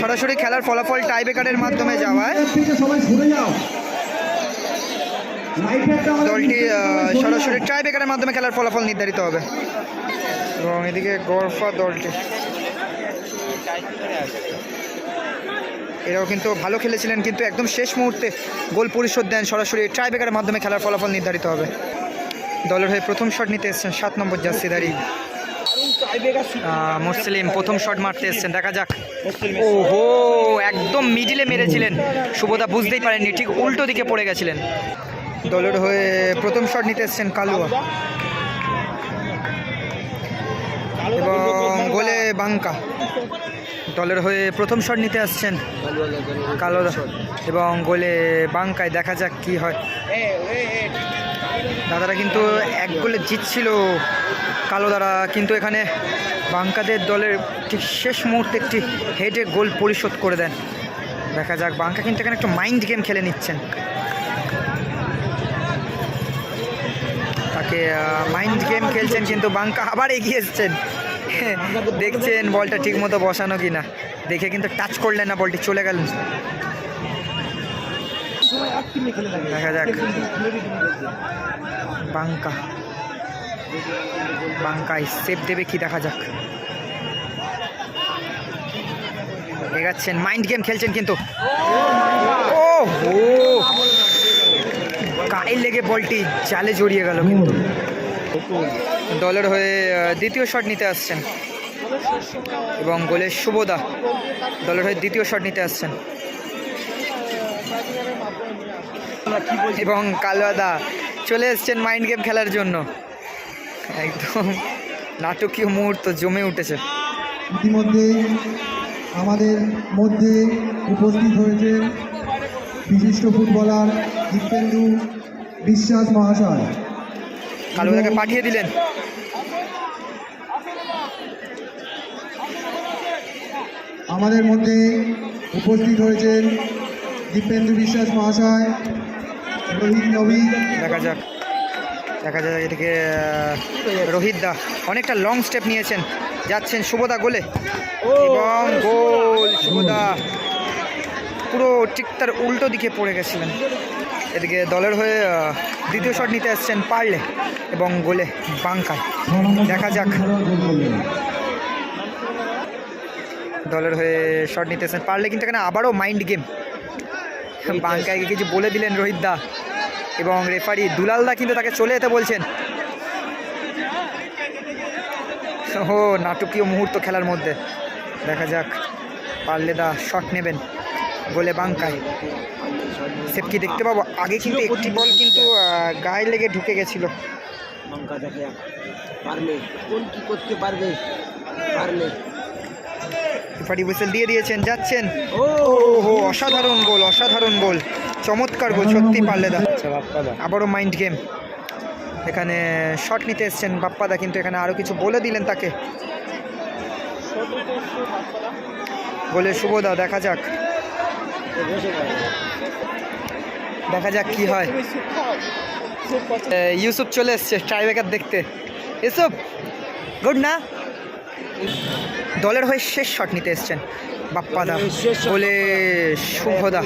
সরাসরি খেলার ফলাফল টাইব্রেকারের মাধ্যমে যাওয়ায়। দলটি সরাসরি টাইব্রেকারের মাধ্যমে খেলার ফলাফল নির্ধারিত হবে। এবং এদিকে গরফা দলটি। এরাও কিন্তু ভালো খেলেছিলেন, কিন্তু একদম শেষ মুহূর্তে গোল পরিশোধ দেন সরাসরি ট্রাইবেকারের মাধ্যমে খেলার ফলাফল নির্ধারিত হবে। দলের হয়ে প্রথম শট নিতে এসেছেন সাত নম্বর জার্সিদারি মুসলিম প্রথম শট মারতে এসেছেন দেখা যাক। ওহো একদম মিডিলে মেরেছিলেন। শুভদা বুঝতেই পারেননি ঠিক উল্টো দিকে পড়ে গেছিলেন। দলের হয়ে প্রথম শট নিতে এসেছেন কালুয়া। এবং গোলে বাঙ্কা দলের হয়ে প্রথম শট নিতে আসছেন কালো এবং গোলে বাঙ্কায় দেখা যাক কি হয়। দাদারা কিন্তু এক গোলে জিতছিল। কালো দ্বারা কিন্তু এখানে বাঙ্কাদের দলের ঠিক শেষ মুহূর্তে একটি হেডে গোল পরিশোধ করে দেন দেখা যাক বাঙ্কা কিন্তু এখানে একটু মাইন্ড গেম খেলে নিচ্ছেন তাকে মাইন্ড গেম খেলছেন কিন্তু বাঙ্কা আবার এগিয়ে এসছেন দেখছেন বলটা ঠিক মতো বসানো কি না দেখে কিন্তু টাচ করলেন না বলটি চলে গেলেন দেখা যাক বাঙ্কা বাঙ্কায় সেফ দেবে কি, দেখা যাক। এগাচ্ছেন, মাইন্ড গেম খেলছেন কিন্তু। ও, হো। গায়ে লেগে বলটি, জালে জড়িয়ে গেল কিন্তু। দলের হয়ে দ্বিতীয় শট নিতে আসছেন। এবং গোলের শুভদা দলের হয়ে দ্বিতীয় শট নিতে আসছেন। এবং কালোয়াদা চলে এসছেন মাইন্ড গেম খেলার জন্য। একদম নাটকীয় মুহূর্ত জমে উঠেছে। ইতিমধ্যে আমাদের মধ্যে উপস্থিত হয়েছেন বিশিষ্ট ফুটবলার দীপেন্দু বিশ্বাস মহাশয়। কালোদাকে পাঠিয়ে দিলেন। আমাদের মধ্যে উপস্থিত হয়েছেন দীপেন্দু বিশ্বাস মহাশয় রোহিত নবী। দেখা যাক। দেখা যাক এদিকে রোহিত দা অনেকটা লং স্টেপ নিয়েছেন যাচ্ছেন শুভদা গোলে। এবং গোল শুভদা পুরো ঠিক তার উল্টো দিকে পড়ে গেছিলেন। এদিকে দলের হয়ে দ্বিতীয় শট নিতে আসছেন পারলে এবং গোলে বাঙ্কায় দেখা যাক। দলের হয়ে শট নিতে আসছেন পারলে কিন্তু এখানে আবারও মাইন্ড গেম বাঙ্কাইকে কিছু বলে দিলেন রোহিত দা। এবং রেফারি দুলাল দা কিন্তু তাকে চলে যেতে বলছেন। ও নাটকীয় মুহূর্ত খেলার মধ্যে। দেখা যাক পারলে দা শট নেবেন গোলে বাঙ্কায়। সেফ কি দেখতে পাবো? আগে কিন্তু একটি বল কিন্তু গায়ে লেগে ঢুকে গেছিল। পারলে কোন কি করতে পারবে? পারলে। রেফারি হুইসেল দিয়ে দিয়েছেন যাচ্ছেন। ও! ওহো অসাধারণ গোল অসাধারণ গোল চমৎকার গোল সত্যি পারলে দা আবারও মাইন্ড গেম এখানে শট নিতে এসছেন বাপ্পাদা কিন্তু এখানে আরও কিছু বলে দিলেন তাকে। বলে শুভদা দেখা যাক। দেখা যাক কি হয়। ইউসুফ চলে এসছে ট্রাইবেকার দেখতে। ইউসুফ গুড না? দলের হয়ে শেষ শট নিতে এসছেন বাপ্পাদা। বলে শুভদা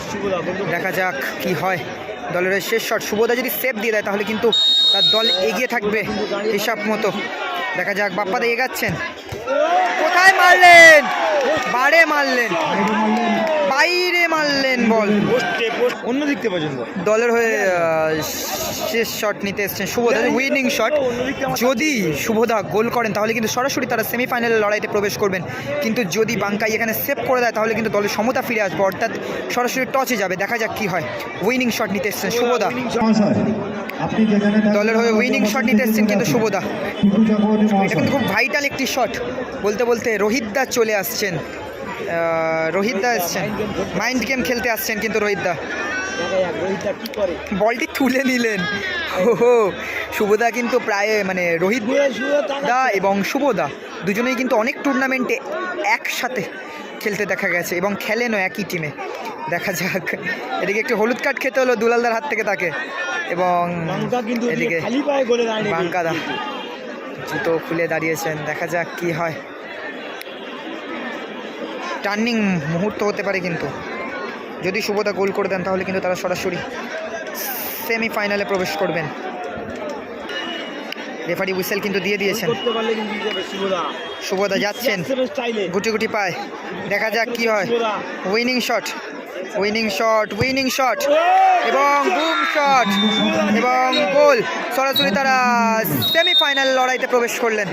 দেখা যাক কি হয়। দলের হয়ে শেষ শট। শুভদা যদি সেভ দিয়ে দেয়, তাহলে কিন্তু তার দল এগিয়ে থাকবে হিসাব মতো। দেখা যাক বাপ্পাদা এগাচ্ছেন। কোথায় মারলেন? বারে মারলেন। বাইরে মারলেন বল। অন্য দিক থেকে পর্যন্ত। দলের হয়ে শেষ শট নিতে এসছেন শুভদা উইনিং শট যদি শুভদা গোল করেন তাহলে কিন্তু সরাসরি তারা সেমিফাইনালের লড়াইতে প্রবেশ করবেন। কিন্তু যদি বাঙ্কাই এখানে সেভ করে দেয় তাহলে কিন্তু দলের সমতা ফিরে আসবে। অর্থাৎ সরাসরি টচে যাবে। দেখা যাক কি হয়। উইনিং শট নিতে এসছেন শুভদা মহাশয় আপনি যেখানে দলের হয়ে উইনিং শট নিতে এসছেন কিন্তু শুভদা এটা কিন্তু খুব ভাইটাল একটি শট বলতে বলতে রোহিত দা চলে আসছেন। আহ, রোহিত দা এসছেন। মাইন্ড গেম খেলতে আসছেন কিন্তু রোহিত দা দেখা যাক রোহিতটা কি করে বলটি তুলে নিলেন। ওহো শুভদা কিন্তু প্রায় মানে রোহিত দা এবং শুভদা দুজনেই কিন্তু অনেক টুর্নামেন্টে একসাথে খেলতে দেখা গেছে এবং খেলেনও একই টিমে দেখা যাক। এদিকে একটু হলুদ কার্ড খেতে হলো দুলালদার হাত থেকে তাকে এবং এদিকে বাঙ্কাদা জুতো খুলে দাঁড়িয়েছেন। দেখা যাক কি হয়। টার্নিং মুহূর্ত হতে পারে কিন্তু। যদি শুভদা গোল করে দেন তাহলে কিন্তু তারা সরাসরি সেমিফাইনালে প্রবেশ করবেন। রেফারি হুইসেল কিন্তু দিয়ে দিয়েছেন। শুভদা শুভদা যাচ্ছেন। গুটি গুটি পায়। দেখা যাক কি হয়। Winning shot. Winning shot winning shot. এবং বুম শট। এবং গোল। সরাসরি তারা সেমিফাইনাল লড়াইতে প্রবেশ করলেন।